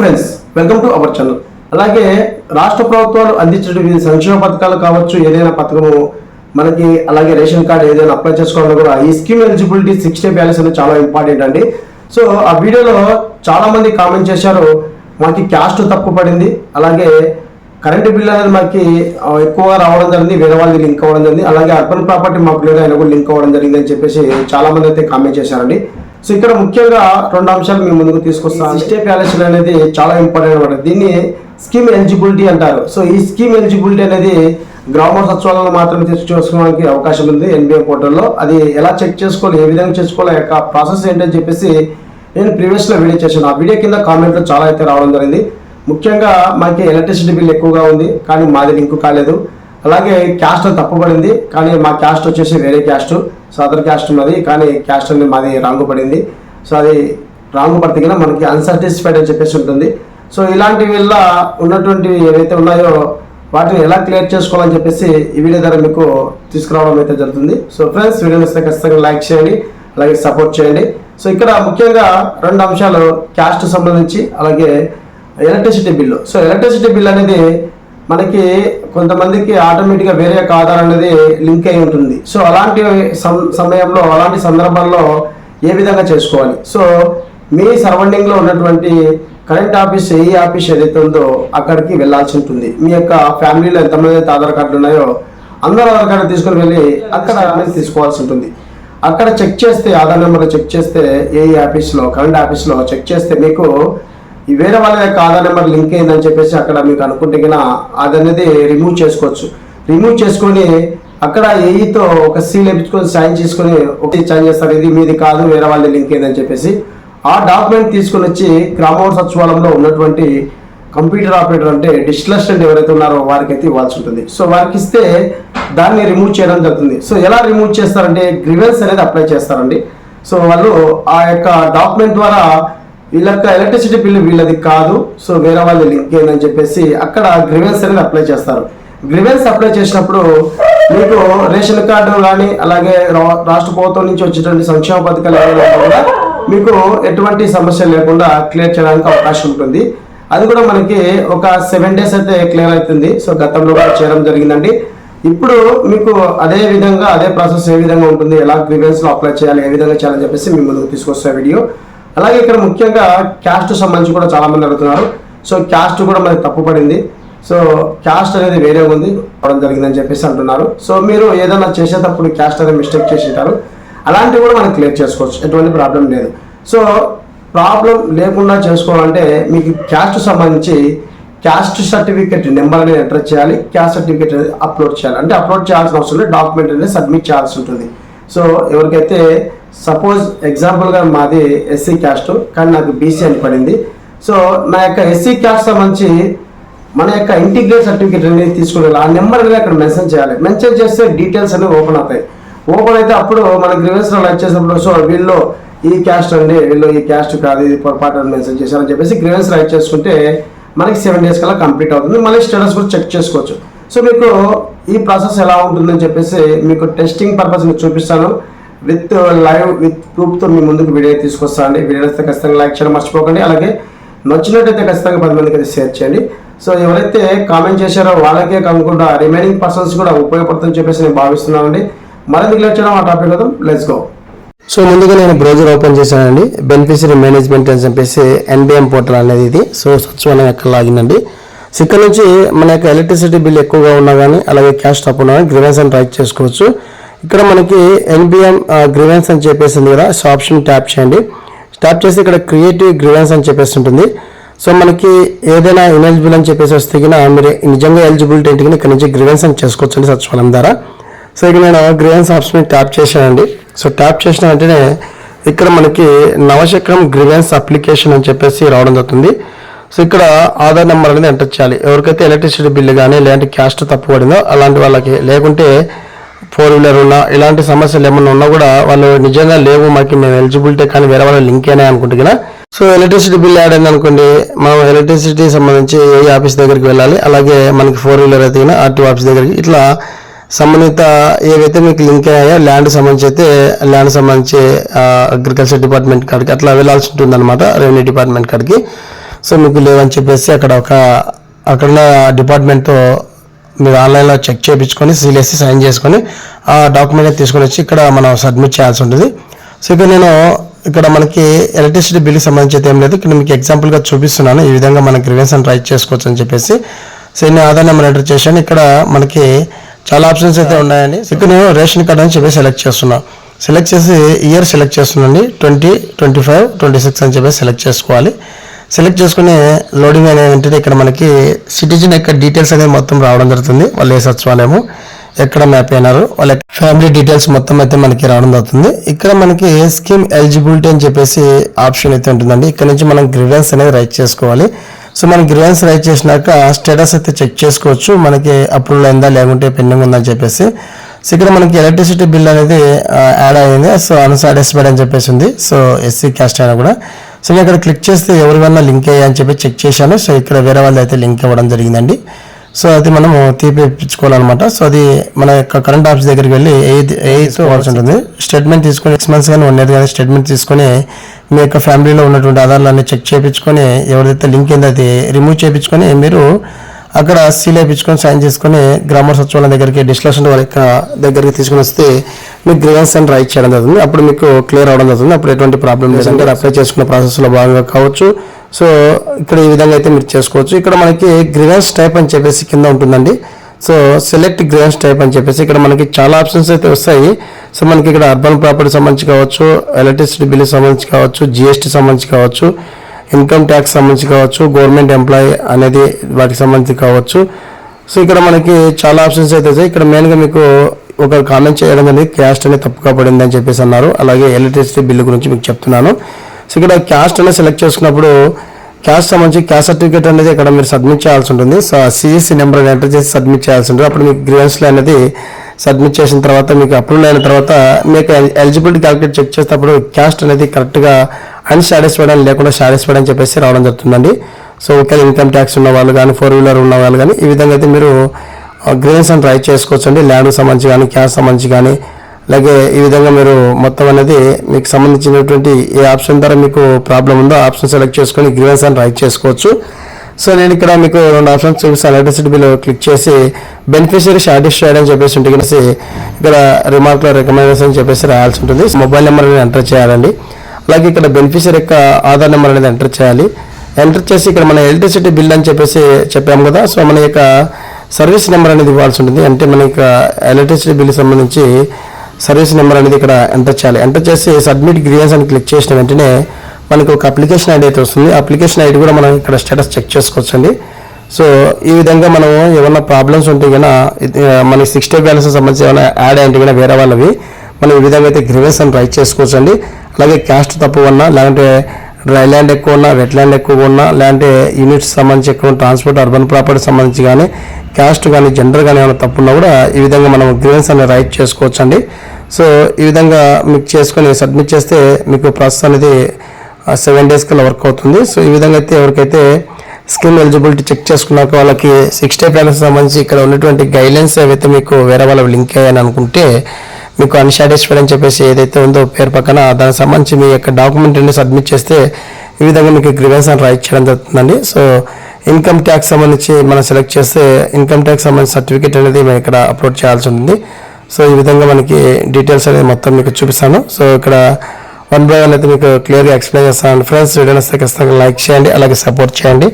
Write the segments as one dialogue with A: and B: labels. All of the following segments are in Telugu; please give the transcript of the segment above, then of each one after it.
A: Friends welcome to our channel అలాగే రాష్ట్ర ప్రభుత్వాలు అందించిన వివిధ సంక్షేమ పథకాలు కావచ్చు ఏదైనా పథకము మనకి అలాగే రేషన్ కార్డు ఏదైనా అప్లై చేసుకోవాలన్నా కూడా ఈ scheme eligibility six day balance అనేది చాలా ఇంపార్టెంట్ అండి. సో ఆ వీడియోలో చాలా మంది కామెంట్ చేశారు మాకు క్యాస్ట్ తప్పు పడింది అలాగే కరెంట్ బిల్ అనేది మనకి ఎక్కువ రావడం జరిగింది వేరే వాళ్ళకి లింక్ అవ్వడం జరిగింది అలాగే అర్బన్ ప్రాపర్టీ మాకు లేదా ఆయన కూడా లింక్ అవ్వడం జరిగింది అని చెప్పేసి చాలా మంది అయితే కామెంట్ చేశారండి. సో ఇక్కడ ముఖ్యంగా రెండు అంశాలు మేము ముందుకు తీసుకొస్తాం. స్టేట్ ప్యాలెస్ అనేది చాలా ఇంపార్టెంట్ అనమాట దీన్ని స్కీమ్ ఎలిజిబిలిటీ అంటారు. సో ఈ స్కీమ్ ఎలిజిబిలిటీ అనేది గ్రామ సచివాలయంలో మాత్రమే చెక్ చేసుకోవడానికి అవకాశం ఉంది ఎన్బిఏ పోర్టల్లో అది ఎలా చెక్ చేసుకోవాలి ఏ విధంగా చేసుకోవాలి యొక్క ప్రాసెస్ ఏంటని చెప్పేసి నేను ప్రీవియస్లో వీడియో చేశాను. ఆ వీడియో కింద కామెంట్లో చాలా అయితే రావడం జరిగింది. ముఖ్యంగా మనకి ఎలక్ట్రిసిటీ బిల్ ఎక్కువగా ఉంది కానీ మాది లింకు కాలేదు. అలాగే క్యాస్ట్ తప్పుపడింది కానీ మా క్యాస్ట్ వచ్చేసి వేరే క్యాస్ట్ సదర్ క్యాస్ట్ మాది కానీ క్యాస్ట్ అనేది మాది రాంగు పడింది సో అది రాంగు పడితే కన్నా మనకి అన్సాటిస్ఫైడ్ అని చెప్పేసి ఉంటుంది. సో ఇలాంటి వీళ్ళ ఉన్నటువంటివి ఏవైతే ఉన్నాయో వాటిని ఎలా క్లియర్ చేసుకోవాలని చెప్పేసి ఈ వీడియో ద్వారా మీకు తీసుకురావడం అయితే జరుగుతుంది. సో ఫ్రెండ్స్ వీడియో వస్తే ఖచ్చితంగా లైక్ చేయండి అలాగే సపోర్ట్ చేయండి. సో ఇక్కడ ముఖ్యంగా రెండు అంశాలు క్యాస్ట్ సంబంధించి అలాగే electricity bill. So electricity bill అనేది మనకి కొంతమందికి ఆటోమేటిక్గా వేరే యొక్క ఆధార్ అనేది లింక్ అయి ఉంటుంది. సో అలాంటి సం- సమయంలో అలాంటి సందర్భాల్లో ఏ విధంగా చేసుకోవాలి? సో మీ సరౌండింగ్లో ఉన్నటువంటి కరెంట్ ఆఫీస్ ఏ ఆఫీస్ ఏదైతే ఉందో అక్కడికి వెళ్ళాల్సి ఉంటుంది. మీ యొక్క ఫ్యామిలీలో ఎంతమంది అయితే ఆధార్ కార్డులు ఉన్నాయో అందరూ ఆధార్ కార్డు తీసుకుని వెళ్ళి అక్కడ తీసుకోవాల్సి ఉంటుంది. అక్కడ చెక్ చేస్తే ఆధార్ నెంబర్ చెక్ చేస్తే ఏ ఆఫీస్లో కరెంట్ ఆఫీస్లో చెక్ చేస్తే మీకు ఈ వేరే వాళ్ళ యొక్క ఆధార్ నెంబర్ లింక్ అయిందని చెప్పేసి అక్కడ మీకు అనుకుంటే కన్నా అది అనేది రిమూవ్ చేసుకోవచ్చు. రిమూవ్ చేసుకొని అక్కడ ఏఈతో ఒక సీల్ ఎప్పించుకొని సైన్ చేసుకొని ఒకటి సైన్ చేస్తారు. ఇది మీది కాదు వేరే వాళ్ళ లింక్ అయిందని చెప్పేసి ఆ డాక్యుమెంట్ తీసుకొని వచ్చి గ్రామ సచివాలయంలో ఉన్నటువంటి కంప్యూటర్ ఆపరేటర్ అంటే డిజిటల్ అసిస్టెంట్ ఎవరైతే ఉన్నారో వారికి అయితే ఇవ్వాల్సి ఉంటుంది. సో వారికి ఇస్తే దాన్ని రిమూవ్ చేయడం జరుగుతుంది. సో ఎలా రిమూవ్ చేస్తారంటే గ్రివెన్స్ అనేది అప్లై చేస్తారండి. సో వాళ్ళు ఆ యొక్క డాక్యుమెంట్ ద్వారా వీళ్ళక్క ఎలక్ట్రిసిటీ బిల్లు వీళ్ళది కాదు సో వేరే వాళ్ళు లింక్ అని చెప్పేసి అక్కడ గ్రివెన్స్ అనేది అప్లై చేస్తారు. గ్రివెన్స్ అప్లై చేసినప్పుడు మీకు రేషన్ కార్డు కానీ అలాగే రా- రాష్ట్ర ప్రభుత్వం నుంచి వచ్చేటువంటి సంక్షేమ పథకాలు ఏమైనా కూడా మీకు ఎటువంటి సమస్య లేకుండా క్లియర్ చేయడానికి అవకాశం ఉంటుంది. అది కూడా మనకి ఒక సెవెన్ డేస్ అయితే క్లియర్ అవుతుంది. సో గతంలో కూడా చేయడం జరిగిందండి. ఇప్పుడు మీకు అదే విధంగా అదే ప్రాసెస్ ఏ విధంగా ఉంటుంది? ఎలా గ్రీవెన్స్లో అప్లై చేయాలి? ఏ విధంగా చేయాలని చెప్పేసి మీ ముందుకు తీసుకొస్తా వీడియో అలాగే ఇక్కడ ముఖ్యంగా క్యాస్ట్ సంబంధించి కూడా చాలామంది అడుగుతున్నారు. సో క్యాస్ట్ కూడా మనకి తప్పుపడింది సో క్యాస్ట్ అనేది వేరే ఉంది అవడం జరిగిందని చెప్పేసి అంటున్నారు. సో మీరు ఏదైనా చేసేటప్పుడు క్యాస్ట్ అనేది మిస్టేక్ చేసి ఉంటారు. అలాంటివి కూడా మనం క్లియర్ చేసుకోవచ్చు. ఎటువంటి ప్రాబ్లం లేదు. సో ప్రాబ్లం లేకుండా చేసుకోవాలంటే మీకు క్యాస్ట్ సంబంధించి క్యాస్ట్ సర్టిఫికేట్ నెంబర్ అనేది ఎంటర్ చేయాలి. క్యాస్ట్ సర్టిఫికేట్ అనేది అప్లోడ్ చేయాలి. అంటే అప్లోడ్ చేయాల్సిన అవసరం లేదు. డాక్యుమెంట్ అనేది సబ్మిట్ చేయాల్సి ఉంటుంది. సో ఎవరికైతే సపోజ్ ఎగ్జాంపుల్గా మాది ఎస్సీ క్యాస్ట్ కానీ నాకు బీసీ అని పడింది. సో నా యొక్క ఎస్సీ క్యాస్ట్ సంబంధించి మన యొక్క ఇంటిగ్రేట్ సర్టిఫికేట్ అనేది తీసుకుని ఆ నెంబర్ అనేది అక్కడ మెన్షన్ చేయాలి. మెన్షన్ చేస్తే డీటెయిల్స్ అనేవి ఓపెన్ అవుతాయి. ఓపెన్ అయితే అప్పుడు మన గ్రీవెన్స్లో లైక్ చేసినప్పుడు సో వీళ్ళు ఈ క్యాస్ట్ అండి వీళ్ళు ఈ క్యాస్ట్ కాదు ఇది పొరపాటు అని మెన్షన్ చేశారని చెప్పేసి గ్రీవెన్స్ రైట్ చేసుకుంటే మనకి సెవెన్ డేస్ కల్లా కంప్లీట్ అవుతుంది. మళ్ళీ స్టేటస్ కూడా చెక్ చేసుకోవచ్చు. సో మీకు ఈ ప్రాసెస్ ఎలా ఉంటుందని చెప్పేసి మీకు టెస్టింగ్ పర్పస్ మీకు చూపిస్తాను. విత్ లైవ్ విత్ ప్రూఫ్తో మీ ముందుకు వీడియో తీసుకొస్తాను అండి వీడియో వస్తే ఖచ్చితంగా లైక్ చేయడం మర్చిపోకండి. అలాగే నచ్చినట్టయితే ఖచ్చితంగా పది మందికి అయితే షేర్ చేయండి. సో ఎవరైతే కామెంట్ చేశారో వాళ్ళకే కాకుండా రిమైనింగ్ పర్సన్స్ కూడా ఉపయోగపడుతుందని చెప్పేసి నేను భావిస్తున్నానండి. మరింత క్లియర్ చేయడం? ఆ టాపిక్ కదా లెట్స్ గో
B: సో ముందుగా నేను బ్రౌజర్ ఓపెన్ చేశానండి. బెనిఫిషరీ మేనేజ్మెంట్ అని చెప్పేసి ఎన్బిఎం పోర్టల్ అనేది ఇది. సో స్వచ్ఛమైన యొక్క లాగిన్ అండి సో ఇక్కడ నుంచి మన యొక్క ఎలక్ట్రిసిటీ బిల్ ఎక్కువగా ఉన్నా కానీ అలాగే క్యాష్ తప్పు ఉన్నా కానీ గ్రీవెన్స్ అని రైట్ చేసుకోవచ్చు. ఇక్కడ మనకి ఎన్బిఎం గ్రీవెన్స్ అని చెప్పేసి ఉంది కదా సో ఆప్షన్ ట్యాప్ చేయండి. ట్యాప్ చేసి ఇక్కడ క్రియేటివ్ గ్రివెన్స్ అని చెప్పేసి ఉంటుంది సో మనకి ఏదైనా ఇనెలిజిబుల్ అని చెప్పేసి వస్తే కినా మీరు నిజంగా ఎలిజిబిలిటీ ఏంటి ఇక్కడ నుంచి గ్రీవెన్స్ అని చేసుకోవచ్చు అండి సచివాలయం ద్వారా. సో ఇక నేను గ్రీవెన్స్ ఆప్షన్ ట్యాప్ చేశానండి. సో ట్యాప్ చేసిన వెంటనే ఇక్కడ మనకి నవశక్రం గ్రీవెన్స్ అప్లికేషన్ అని చెప్పేసి రావడం జరుగుతుంది. సో ఇక్కడ ఆధార్ నెంబర్ అనేది ఎంటర్ చేయాలి. ఎవరికైతే ఎలక్ట్రిసిటీ బిల్లు కానీ లేదంటే క్యాస్ట్ తప్పు పడిందో అలాంటి వాళ్ళకి లేకుంటే ఫోర్ వీలర్ ఉన్నా ఇలాంటి సమస్యలు ఏమన్నా ఉన్నా కూడా వాళ్ళు నిజంగా లేవు మాకు మేము ఎలిజిబిలిటీ కానీ వేరే వాళ్ళు లింక్ అయినా అనుకుంటున్నా సో ఎలక్ట్రిసిటీ బిల్ యాడ్ అయింది అనుకోండి మనం ఎలక్ట్రిసిటీ సంబంధించి ఏ ఆఫీస్ దగ్గరికి వెళ్ళాలి అలాగే మనకి ఫోర్ వీలర్ అయితే ఆర్టీ ఆఫీస్ దగ్గరికి ఇట్లా సంబంధిత ఏవైతే మీకు లింక్ అయ్యాయో ల్యాండ్ సంబంధించి అయితే ల్యాండ్ సంబంధించి అగ్రికల్చర్ డిపార్ట్మెంట్ కాడికి అట్లా వెళ్ళాల్సి ఉంటుంది అనమాట రెవెన్యూ డిపార్ట్మెంట్ కాడికి. సో మీకు లేవని చెప్పేసి అక్కడ ఒక అక్కడ డిపార్ట్మెంట్తో మీరు ఆన్లైన్లో చెక్ చేయించుకొని సీల్ వేసి సైన్ చేసుకొని ఆ డాక్యుమెంట్ తీసుకొని వచ్చి ఇక్కడ మనం సబ్మిట్ చేయాల్సి ఉంటుంది. సో ఇక్కడ నేను ఇక్కడ మనకి ఎలక్ట్రిసిటీ బిల్కి సంబంధించి అయితే ఏం లేదు. ఇక్కడ మీకు ఎగ్జాంపుల్గా చూపిస్తున్నాను. ఈ విధంగా మనం గ్రివెన్స్ అని రైట్ చేసుకోవచ్చు అని చెప్పేసి. సో నేను ఆధార్ నెంబర్ ఎంటర్ చేశాను. ఇక్కడ మనకి చాలా ఆప్షన్స్ అయితే ఉన్నాయండి. ఇక్కడ నేను రేషన్ కార్డ్ అని చెప్పి సెలెక్ట్ చేస్తున్నాను సెలెక్ట్ చేసి year select చేస్తున్నాండి twenty twenty five twenty six అని చెప్పి సెలెక్ట్ చేసుకోవాలి. సెలెక్ట్ చేసుకునే లోడింగ్ అనే వెంటనే ఇక్కడ మనకి సిటిజన్ యొక్క డీటెయిల్స్ అనేది మొత్తం రావడం జరుగుతుంది. వాళ్ళు ఏ సచివాలయము ఎక్కడ మ్యాప్ అయినారు వాళ్ళ ఫ్యామిలీ డీటెయిల్స్ మొత్తం అయితే మనకి రావడం జరుగుతుంది. ఇక్కడ మనకి స్కీమ్ ఎలిజిబిలిటీ అని చెప్పేసి ఆప్షన్ అయితే ఉంటుందండి. ఇక్కడ నుంచి మనం గ్రిడెన్స్ అనేది రైట్ చేసుకోవాలి. సో మనం గ్రివెన్స్ రైట్ చేసినాక స్టేటస్ అయితే చెక్ చేసుకోవచ్చు. మనకి అప్రూవల్ అయిందా లేకుంటే పెండింగ్ ఉందని చెప్పేసి. సో ఇక్కడ మనకి ఎలక్ట్రిసిటీ బిల్ అనేది యాడ్ అయింది. సో అన్సాటిస్ఫైడ్ అని చెప్పేసి ఉంది. సో ఎస్సీ క్యాస్ట్ అయినా కూడా. సో నేను ఇక్కడ క్లిక్ చేస్తే ఎవరివన్నా లింక్ అయ్యా అని చెప్పి చెక్ చేశాను. సో ఇక్కడ వేరే వాళ్ళు అయితే లింక్ ఇవ్వడం జరిగిందండి. సో అది మనము తీపిచ్చుకోవాలన్నమాట. సో అది మన యొక్క కరెంట్ ఆఫీస్ దగ్గరికి వెళ్ళి ఎయిత్ ఎయిత్ అవర్స్ ఉంటుంది. స్టేట్మెంట్ తీసుకొని సిక్స్ మంత్స్ కానీ వన్ ఇయర్ కానీ స్టేట్మెంట్ తీసుకొని మీ యొక్క ఫ్యామిలీలో ఉన్నటువంటి ఆధారాలన్నీ చెక్ చేయించుకొని ఎవరిదైతే లింక్ ఏందో అది రిమూవ్ చేయించుకొని మీరు అక్కడ సీల్ వేయించుకొని సైన్ చేసుకొని గ్రామ సచివాలయం దగ్గరికి డిస్కషన్ వారి దగ్గరికి తీసుకొని వస్తే మీకు గ్రీవెన్స్ అని రైట్ చేయడం జరుగుతుంది. అప్పుడు మీకు క్లియర్ అవడం జరుగుతుంది. అప్పుడు ఎటువంటి ప్రాబ్లం లేదంటే అప్లై చేసుకున్న ప్రాసెస్లో భాగంగా కావచ్చు. సో ఇక్కడ ఈ విధంగా అయితే మీరు చేసుకోవచ్చు. ఇక్కడ మనకి గ్రీవెన్స్ టైప్ అని చెప్పేసి కింద ఉంటుందండి. సో సెలెక్ట్ గ్రీవెన్స్ టైప్ అని చెప్పేసి ఇక్కడ మనకి చాలా ఆప్షన్స్ అయితే వస్తాయి. సో మనకి ఇక్కడ అర్బన్ ప్రాపర్టీ సంబంధించి కావచ్చు ఎలక్ట్రిసిటీ బిల్ సంబంధించి కావచ్చు జిఎస్టీ సంబంధించి కావచ్చు ఇన్కమ్ ట్యాక్స్ సంబంధించి కావచ్చు గవర్నమెంట్ ఎంప్లాయీ అనేది వాటికి సంబంధించి కావచ్చు. సో ఇక్కడ మనకి చాలా ఆప్షన్స్ అయితే ఇక్కడ మెయిన్గా మీకు ఒక కామెంట్ చేయడం అనేది క్యాస్ట్ అనేది తప్పుగా పడింది అని చెప్పేసి అన్నారు. అలాగే ఎలక్ట్రిసిటీ బిల్లు గురించి మీకు చెప్తున్నాను. సో ఇక్కడ క్యాస్ట్ అనేది సెలెక్ట్ చేసుకున్నప్పుడు క్యాస్ట్ సంబంధించి క్యాస్ట్ సర్టిఫికేట్ అనేది ఇక్కడ మీరు సబ్మిట్ చేయాల్సి ఉంటుంది. సో సిఎస్సి నెంబర్ ఎంటర్ చేసి సబ్మిట్ చేయాల్సి ఉంటుంది. అప్పుడు మీకు గ్రీవెన్స్లో అనేది సబ్మిట్ చేసిన తర్వాత మీకు అప్రూవల్ అయిన తర్వాత మీకు ఎలిజిబిలిటీ క్యాలిక్యులేట్ చెక్ చేసేటప్పుడు క్యాస్ట్ అనేది కరెక్ట్గా అన్సాటిస్ఫైడ్ అని లేకుండా సాటిస్ఫైడ్ అని చెప్పేసి రావడం జరుగుతుందండి. సో ఒకవేళ ఇన్కమ్ ట్యాక్స్ ఉన్న వాళ్ళు కానీ ఫోర్ వీలర్ ఉన్న వాళ్ళు కానీ ఈ విధంగా అయితే మీరు గ్రీన్స్ అని ట్రై చేసుకోవచ్చు అండి ల్యాండ్కి సంబంధించి కానీ క్యాష్ సంబంధించి కానీ. అలాగే ఈ విధంగా మీరు మొత్తం అనేది మీకు సంబంధించినటువంటి ఏ ఆప్షన్ ద్వారా మీకు ప్రాబ్లం ఉందో ఆప్షన్ సెలెక్ట్ చేసుకొని గ్రీవెన్స్ అని రైట్ చేసుకోవచ్చు. సో నేను ఇక్కడ మీకు రెండు ఆప్షన్స్ చూపిస్తాను. ఎలక్ట్రిసిటీ బిల్ క్లిక్ చేసి బెనిఫిషియరీ సాటిస్ఫైడ్ అని చెప్పేసి ఉంటుంది. ఇక్కడ రిమార్క్లో రికమెండేషన్ అని చెప్పేసి రాయాల్సి ఉంటుంది. మొబైల్ నెంబర్ అనేది ఎంటర్ చేయాలండి. అలాగే ఇక్కడ బెనిఫిషియర్ యొక్క ఆధార్ నెంబర్ అనేది ఎంటర్ చేయాలి. ఎంటర్ చేసి ఇక్కడ మన ఎలక్ట్రిసిటీ బిల్ అని చెప్పేసి చెప్పాము కదా. సో మన యొక్క సర్వీస్ నెంబర్ అనేది ఇవ్వాల్సి ఉంటుంది. అంటే మన యొక్క ఎలక్ట్రిసిటీ బిల్ సంబంధించి సర్వీస్ నెంబర్ అనేది ఇక్కడ ఎంటర్ చేయాలి. ఎంటర్ చేసి సబ్మిట్ గ్రియన్స్ అని క్లిక్ చేసిన వెంటనే మనకు ఒక అప్లికేషన్ ఐడి అయితే వస్తుంది. అప్లికేషన్ ఐడి కూడా మనం ఇక్కడ స్టేటస్ చెక్ చేసుకోవచ్చండి. సో ఈ విధంగా మనం ఏమైనా ప్రాబ్లమ్స్ ఉంటే కన్నా మనకి సిక్స్ డే బ్యాలెన్స్ సంబంధించి ఏమైనా యాడ్ అయ్యింటే కన్నా వేరే వాళ్ళవి మనం ఈ విధంగా అయితే గ్రివెన్స్ అని రైట్ చేసుకోవచ్చు అండి అలాగే క్యాస్ట్ తప్పు ఉన్నా లేదంటే డ్రై ల్యాండ్ ఎక్కువ ఉన్నా వెట్ ల్యాండ్ ఎక్కువ ఉన్నా లేదంటే యూనిట్స్ సంబంధించి ఎక్కువ ట్రాన్స్పోర్ట్ అర్బన్ ప్రాపర్టీ సంబంధించి కానీ క్యాస్ట్ కానీ జెండర్ కానీ ఏమైనా తప్పు ఉన్నా కూడా ఈ విధంగా మనం గ్రివెన్స్ అనేది రైట్ చేసుకోవచ్చండి. సో ఈ విధంగా మీకు చేసుకొని సబ్మిట్ చేస్తే మీకు ప్రాసెస్ అనేది సెవెన్ డేస్ కల్లా వర్క్ అవుతుంది. సో ఈ విధంగా అయితే ఎవరికైతే స్కిమ్ ఎలిజిబిలిటీ చెక్ చేసుకున్నాక వాళ్ళకి సిక్స్ డే ప్లాన్స్ సంబంధించి ఇక్కడ ఉన్నటువంటి గైడ్లైన్స్ ఏవైతే మీకు వేరే వాళ్ళ లింక్ అయ్యాయని అనుకుంటే మీకు అన్సాటిస్ఫైడ్ అని చెప్పేసి ఏదైతే ఉందో పేరు పక్కన దానికి సంబంధించి మీ యొక్క డాక్యుమెంట్ అన్ని సబ్మిట్ చేస్తే ఈ విధంగా మీకు గ్రివెన్స్ అని రైట్ చేయడం జరుగుతుందండి. సో ఇన్కమ్ ట్యాక్స్ సంబంధించి మనం సెలెక్ట్ చేస్తే ఇన్కమ్ ట్యాక్స్ సంబంధించి సర్టిఫికేట్ అనేది మేము ఇక్కడ అప్లోడ్ చేయాల్సి ఉంటుంది. సో ఈ విధంగా మనకి డీటెయిల్స్ అనేది మొత్తం మీకు చూపిస్తాను. సో ఇక్కడ వన్ బై వన్ అయితే మీకు క్లియర్గా ఎక్స్ప్లెయిన్ చేస్తాను ఫ్రెండ్స్ వీడియో వస్తే ఖచ్చితంగా లైక్ చేయండి అలాగే సపోర్ట్ చేయండి.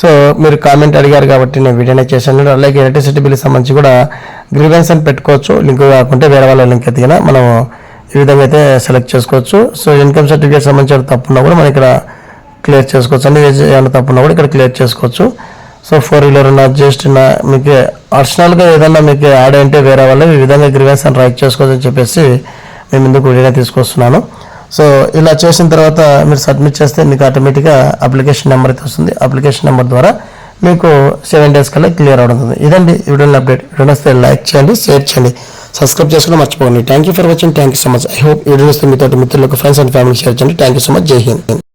B: సో మీరు కామెంట్ అడిగారు కాబట్టి నేను వీడియోనే చేశాను. అలాగే ఎలక్ట్రిసిటీ బిల్ సంబంధించి కూడా గ్రీవెన్స్ అని పెట్టుకోవచ్చు. లింక్ కాకుంటే వేరే వాళ్ళ లింక్ ఎదిగినా మనం ఈ విధంగా అయితే సెలెక్ట్ చేసుకోవచ్చు. సో ఇన్కమ్ సర్టిఫికేట్ సంబంధించిన తప్పున్నా కూడా మనం ఇక్కడ క్లియర్ చేసుకోవచ్చు. అన్ని ఏమైనా తప్పున్నా కూడా ఇక్కడ క్లియర్ చేసుకోవచ్చు. సో ఫోర్ వీలర్ ఉన్న జస్ట్ ఉన్న మీకు అడిషనల్గా ఏదన్నా మీకు యాడ్ అంటే వేరే వాళ్ళు ఈ విధంగా గ్రీవెన్స్ అని రైట్ చేసుకోవచ్చు అని చెప్పేసి మేము ముందుకు వీడియోగా తీసుకొస్తున్నాను. సో ఇలా చేసిన తర్వాత మీరు సబ్మిట్ చేస్తే మీకు ఆటోమేటిక్గా అప్లికేషన్ నెంబర్ అయితే వస్తుంది. అప్లికేషన్ నెంబర్ ద్వారా మీకు సెవెన్ డేస్ కల్లా క్లియర్ అవుతుంది ఇదండి వీడియో అప్డేట్. వీడియో వస్తే లైక్ చేయండి షేర్ చేయండి సబ్స్క్రైబ్ చేసుకుని మర్చిపోకండి. Thank you for watching thank you so much I hope video వస్తే మీతో మిత్రులకు ఫ్రెండ్స్ అండ్ ఫ్యామిలీ షేర్ చేయండి. Thank you so much Jai Hind